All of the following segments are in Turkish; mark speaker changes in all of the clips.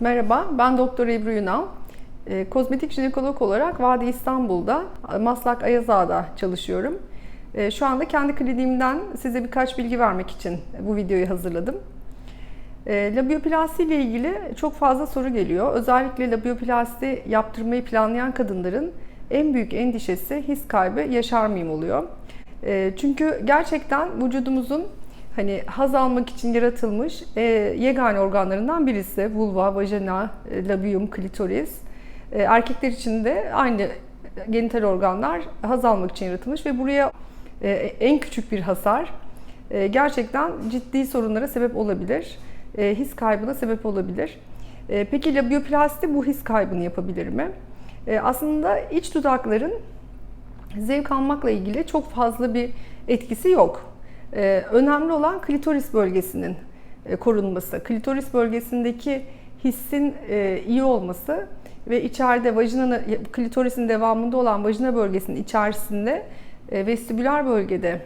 Speaker 1: Merhaba, ben Doktor Ebru Yunal. Ee, Kozmetik jinekolog olarak Vadi İstanbul'da, Maslak Ayazağa'da çalışıyorum. Ee, Şu anda kendi kliniğimden size birkaç bilgi vermek için bu videoyu hazırladım. Ee, Labioplasti ile ilgili çok fazla soru geliyor. Özellikle labioplasti yaptırmayı planlayan kadınların en büyük endişesi his kaybı yaşar mıyım oluyor. Çünkü gerçekten vücudumuzun hani haz almak için yaratılmış e, yegane organlarından birisi. Vulva, vajina, e, labium, klitoris. E, erkekler için de aynı genital organlar haz almak için yaratılmış ve buraya e, en küçük bir hasar e, gerçekten ciddi sorunlara sebep olabilir. E, his kaybına sebep olabilir. E, peki labioplasti bu his kaybını yapabilir mi? E, aslında iç dudakların zevk almakla ilgili çok fazla bir etkisi yok. Ee, önemli olan klitoris bölgesinin e, korunması. Klitoris bölgesindeki hissin e, iyi olması ve içeride vajinanın, klitorisin devamında olan vajina bölgesinin içerisinde e, vestibüler bölgede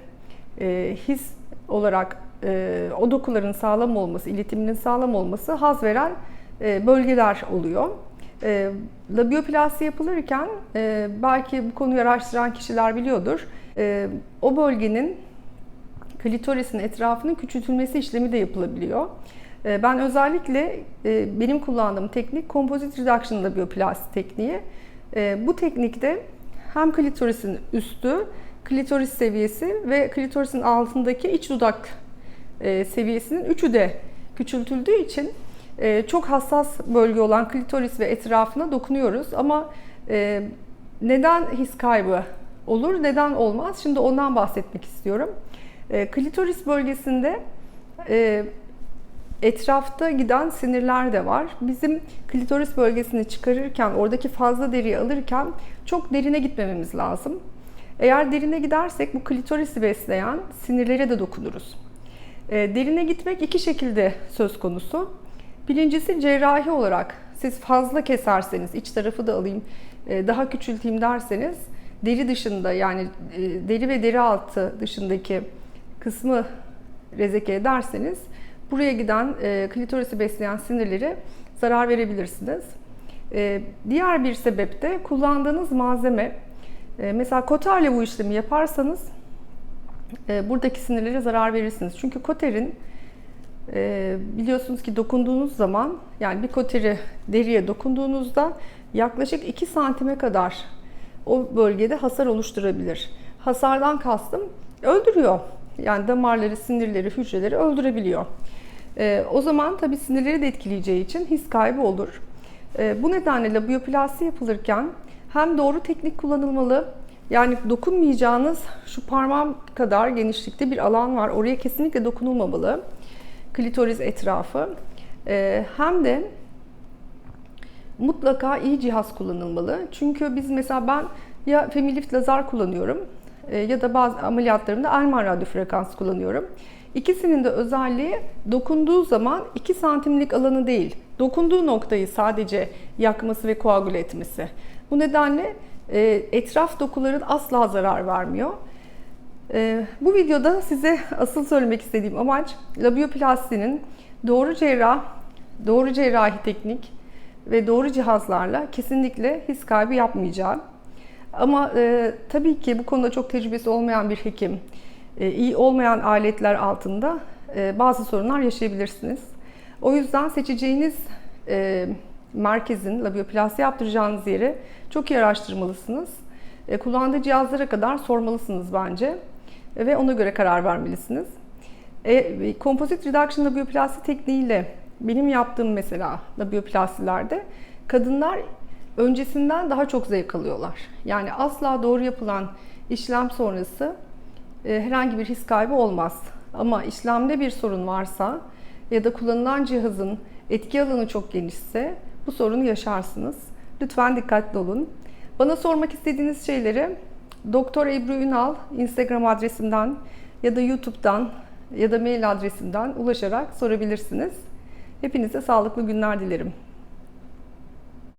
Speaker 1: his olarak o dokuların sağlam olması, iletiminin sağlam olması haz veren bölgeler oluyor. Labioplasti yapılırken belki bu konuyu araştıran kişiler biliyordur. O bölgenin klitorisin etrafının küçültülmesi işlemi de yapılabiliyor. E, ben özellikle e, benim kullandığım teknik Composite Reduction Labioplasti tekniği. E, bu teknikte hem klitorisin üstü, klitoris seviyesi ve klitorisin altındaki iç dudak e, seviyesinin üçü de küçültüldüğü için e, çok hassas bölge olan klitoris ve etrafına dokunuyoruz. Ama neden his kaybı olur, neden olmaz? Şimdi ondan bahsetmek istiyorum. E, klitoris bölgesinde e, etrafta giden sinirler de var. Bizim klitoris bölgesini çıkarırken, oradaki fazla deriyi alırken çok derine gitmememiz lazım. Eğer derine gidersek bu klitorisi besleyen sinirlere de dokunuruz. E, derine gitmek iki şekilde söz konusu. Birincisi cerrahi olarak siz fazla keserseniz, iç tarafı da alayım, e, daha küçülteyim derseniz deri dışında yani e, deri ve deri altı dışındaki kısmı rezeke ederseniz buraya giden e, klitorisi besleyen sinirleri zarar verebilirsiniz. Diğer bir sebep de kullandığınız malzeme. Mesela koterle bu işlemi yaparsanız buradaki sinirlere zarar verirsiniz. Çünkü koterin e, biliyorsunuz ki dokunduğunuz zaman yani bir koteri deriye dokunduğunuzda yaklaşık 2 santime kadar o bölgede hasar oluşturabilir. Hasardan kastım öldürüyor. Yani damarları, sinirleri, hücreleri öldürebiliyor. E, o zaman tabii sinirleri de etkileyeceği için his kaybı olur. E, bu nedenle labioplasti yapılırken hem doğru teknik kullanılmalı, yani dokunmayacağınız şu parmağım kadar genişlikte bir alan var. Oraya kesinlikle dokunulmamalı klitoris etrafı. Ee, hem de mutlaka iyi cihaz kullanılmalı. Çünkü biz mesela ben ya Femilift lazer kullanıyorum e, ya da bazı ameliyatlarımda Elman radyo frekans kullanıyorum. İkisinin de özelliği dokunduğu zaman 2 santimlik alanı değil, dokunduğu noktayı sadece yakması ve koagüle etmesi. Bu nedenle e, etraf dokuların asla zarar vermiyor. Ee, bu videoda size asıl söylemek istediğim amaç labioplastinin doğru cerrah, doğru cerrahi teknik ve doğru cihazlarla kesinlikle his kaybı yapmayacağım. Ama e, tabii ki bu konuda çok tecrübesi olmayan bir hekim, e, iyi olmayan aletler altında e, bazı sorunlar yaşayabilirsiniz. O yüzden seçeceğiniz e, merkezin, labioplasti yaptıracağınız yeri çok iyi araştırmalısınız. E, kullandığı cihazlara kadar sormalısınız bence ve ona göre karar vermelisiniz. E, Composite Reduction labioplasti tekniğiyle benim yaptığım mesela labioplastilerde kadınlar öncesinden daha çok zevk alıyorlar. Yani asla doğru yapılan işlem sonrası e, herhangi bir his kaybı olmaz. Ama işlemde bir sorun varsa ya da kullanılan cihazın etki alanı çok genişse bu sorunu yaşarsınız. Lütfen dikkatli olun. Bana sormak istediğiniz şeyleri Doktor Ebru Ünal Instagram adresimden ya da YouTube'dan ya da mail adresimden ulaşarak sorabilirsiniz. Hepinize sağlıklı günler dilerim.